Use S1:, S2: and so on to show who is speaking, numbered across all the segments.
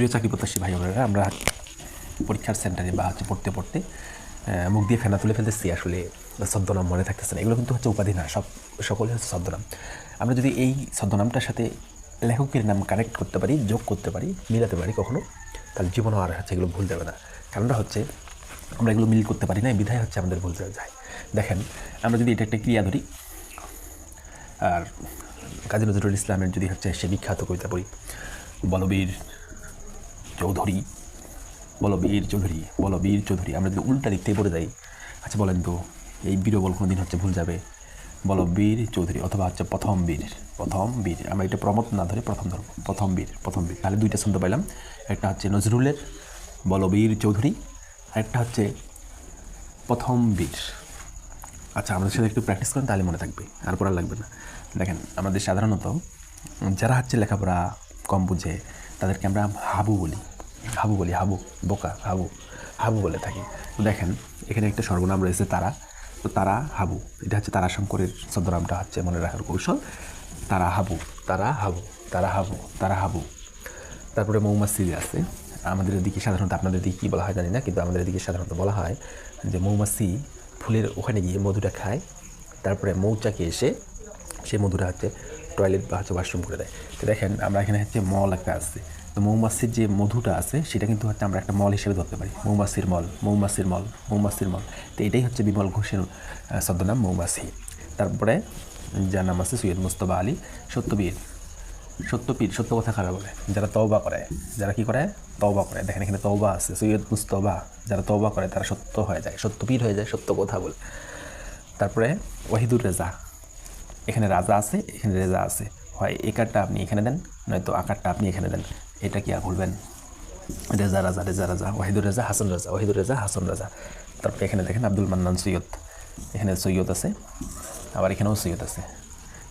S1: প্রিয় চাকরি প্রত্যাশী ভাই বোনেরা আমরা পরীক্ষার সেন্টারে বা হচ্ছে পড়তে পড়তে মুখ দিয়ে ফেনা তুলে ফেলতেছি, আসলে ছদ্মনাম মনে থাকতেছে না। এগুলো কিন্তু হচ্ছে উপাধি না, সব সকলে হচ্ছে ছদ্মনাম। আমরা যদি এই ছদ্মনামটার সাথে লেখকের নাম কানেক্ট করতে পারি, যোগ করতে পারি, মিলাতে পারি কখনো, তাহলে জীবনও আর হচ্ছে এগুলো ভুল যাবে না। কারণটা হচ্ছে, আমরা এগুলো মিল করতে পারি না বিধায় হচ্ছে আমাদের ভুল যায়। দেখেন, আমরা যদি এটা একটা ক্রিয়া ধরি, আর কাজী নজরুল ইসলামের যদি হচ্ছে সে বিখ্যাত কবিতা পড়ি, বলবীর চৌধুরী। বলো বীর চৌধুরী, বলো বীর চৌধুরী, আমরা যদি উল্টা থেকে পড়ে যাই। আচ্ছা বলেন তো, এই বীরবল কোনো দিন হচ্ছে ভুল যাবে? বলো বীর চৌধুরী অথবা হচ্ছে প্রথম বীর প্রথম বীর, আমরা এটা প্রমত না ধরে প্রথম ধরব। প্রথম বীর প্রথম বীর। তাহলে দুইটা শুনতে পাইলাম। একটা হচ্ছে নজরুলের বলবীর চৌধুরী। আর একটা হচ্ছে প্রথম বীর। আচ্ছা আমাদের সাথে একটু প্র্যাকটিস করেন, তাহলে মনে থাকবে, আর পড়া লাগবে না। দেখেন, আমাদের সাধারণত যারা হচ্ছে লেখাপড়া কম বুঝে তাদেরকে আমরা হাবু বলি। হাবু বলি, হাবু, বোকা, হাবু হাবু বলে থাকি। তো দেখেন, এখানে একটা সর্বনাম রয়েছে তারা। তো তারা হাবু, এটা হচ্ছে তারা শঙ্করের ছদ্মনামটা হচ্ছে মনে রাখার কৌশল। তারা হাবু তারা হাবু তারা হাবু তারা হাবু। তারপরে মৌমাছি আছে, আমাদের এদিকে সাধারণত আপনাদের দিকে কী বলা হয় জানি না, কিন্তু আমাদের এদিকে সাধারণত বলা হয় যে মৌমাছি ফুলের ওখানে গিয়ে মধুটা খায়। তারপরে মৌচাকে এসে সেই মধুটা হচ্ছে টয়লেট বা হচ্ছে ওয়াশরুম করে দেয়। তো দেখেন, আমরা এখানে হচ্ছে মল একটা আছে। তো মৌমাছির যে মধুটা আছে, সেটা কিন্তু হচ্ছে আমরা একটা মল হিসেবে ধরতে পারি। মৌমাছির মল মৌমাছির মল মৌমাছির মল। তো এটাই হচ্ছে বিমল ঘোষের ছদ্মনাম মৌমাছি। তারপরে যার নাম আছে সৈয়দ মুস্তফা আলী সত্যবীর সত্যপীর, সত্য কথা খারাপ বলে? যারা তওবা করে। যারা কি করে? তওবা করে। দেখেন এখানে তওবা আছে। সৈয়দ মুস্তবা যারা তওবা করে, তারা সত্য হয়ে যায়। সত্যপীর হয়ে যায় সত্য কথা বলে। তারপরে ওয়াহিদুর রেজা। এখানে রাজা আছে, এখানে রেজা আছে। হয় একারটা আপনি এখানে দেন, নয়তো আকারটা আপনি এখানে দেন। এটা কি আর ভুলবেন? রেজা, রাজা রেজা, রাজা, ওয়াহিদুর রেজা, হাসান রাজা, ওয়াহিদুর রেজা, হাসান রাজা। তারপরে এখানে দেখেন আব্দুল মান্নান সৈয়দ। এখানে সৈয়দ আছে, আবার এখানেও সৈয়দ আছে।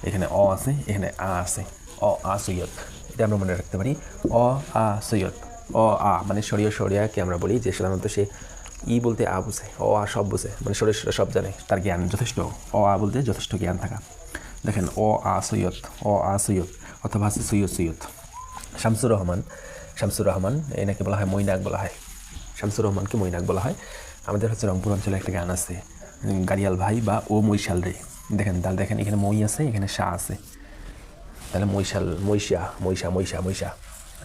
S1: এখানে অ আছে, এখানে আ আছে। অ, আ, সৈয়দ। এটা আমরা মনে রাখতে পারি। অ, আ, সৈয়দ। অ, আ মানে সরিয়, সরিয়াকে আমরা বলি, যে সাধারণত সে ই বলতে আ বুঝে অ, আ সব বুঝে মানে শরীর সব জানে, তার জ্ঞান যথেষ্ট। অ, আ বলতে যথেষ্ট জ্ঞান থাকা। দেখেন, অ, আ, সৈয়দ, অ, আ, সৈয়দ অথবা আছে সৈয়দ সৈয়দ। শামসুর রহমান শামসুর রহমান, এনাকে বলা হয় মৈনাক বলা হয়। শামসুর রহমানকে মৈনাক বলা হয়। আমাদের হচ্ছে রংপুর অঞ্চলে একটা গান আছে গাড়িয়াল ভাই বা ও মৈশাল রে। দেখেন তাহলে দেখেন, এখানে মই আছে, এখানে শাহ আছে। তাহলে মৈশাল, মৈশা মৈশা মৈশা মৈশা।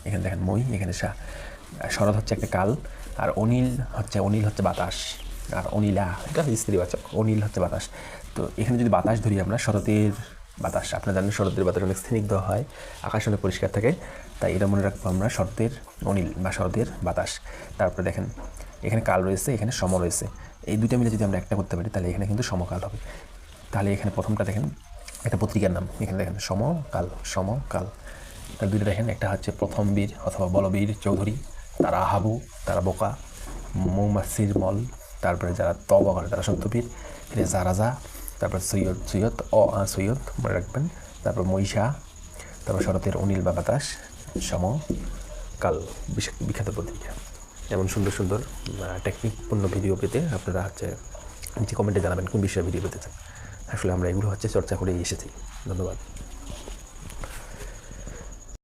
S1: এখানে দেখেন, মই, এখানে শাহ শরৎ হচ্ছে একটা কাল, আর অনিল হচ্ছে অনিল হচ্ছে বাতাস। আর অনিলা, এটা স্ত্রী স্ত্রীবাচক, অনিল হচ্ছে বাতাস। তো এখানে যদি বাতাস ধরি আমরা, শরতের বাতাস, আপনারা জানেন শরতের বাতাস অনেক স্নিগ্ধ হয়, আকাশ অনেক পরিষ্কার থাকে, তাই এটা মনে রাখব আমরা শরতের অনিল বা শরতের বাতাস। তারপরে দেখেন, এখানে কাল রয়েছে, এখানে সম রয়েছে। এই দুইটা মিলে যদি আমরা একটা করতে পারি, তাহলে এখানে কিন্তু সমকাল হবে। তাহলে এখানে প্রথমটা দেখেন, একটা পত্রিকার নাম, এখানে দেখেন সমকাল সমকাল। তার দুইটা দেখেন, একটা হচ্ছে প্রথম বীর অথবা বলবীর চৌধুরী, তারা হাবু, তারা বোকা, মৌমাছির মল, তারপরে যারা তবা করে, তারা সত্যবীর রেজা রাজা তারপর সৈয়দ সৈয়দ, অ, আ, সৈয়দ, মনে রাখবেন। তারপর মহিষা, তারপর শরতের অনিল বা বাতাস সম, কাল বিখ্যাত পত্রিকা এমন সুন্দর সুন্দর টেকনিকপূর্ণ ভিডিও পেতে আপনারা হচ্ছে নিচে কমেন্টে জানাবেন, কোন বিষয়ে ভিডিও পেতে চান। আসলে আমরা এগুলো হচ্ছে চর্চা করেই এসেছি। ধন্যবাদ।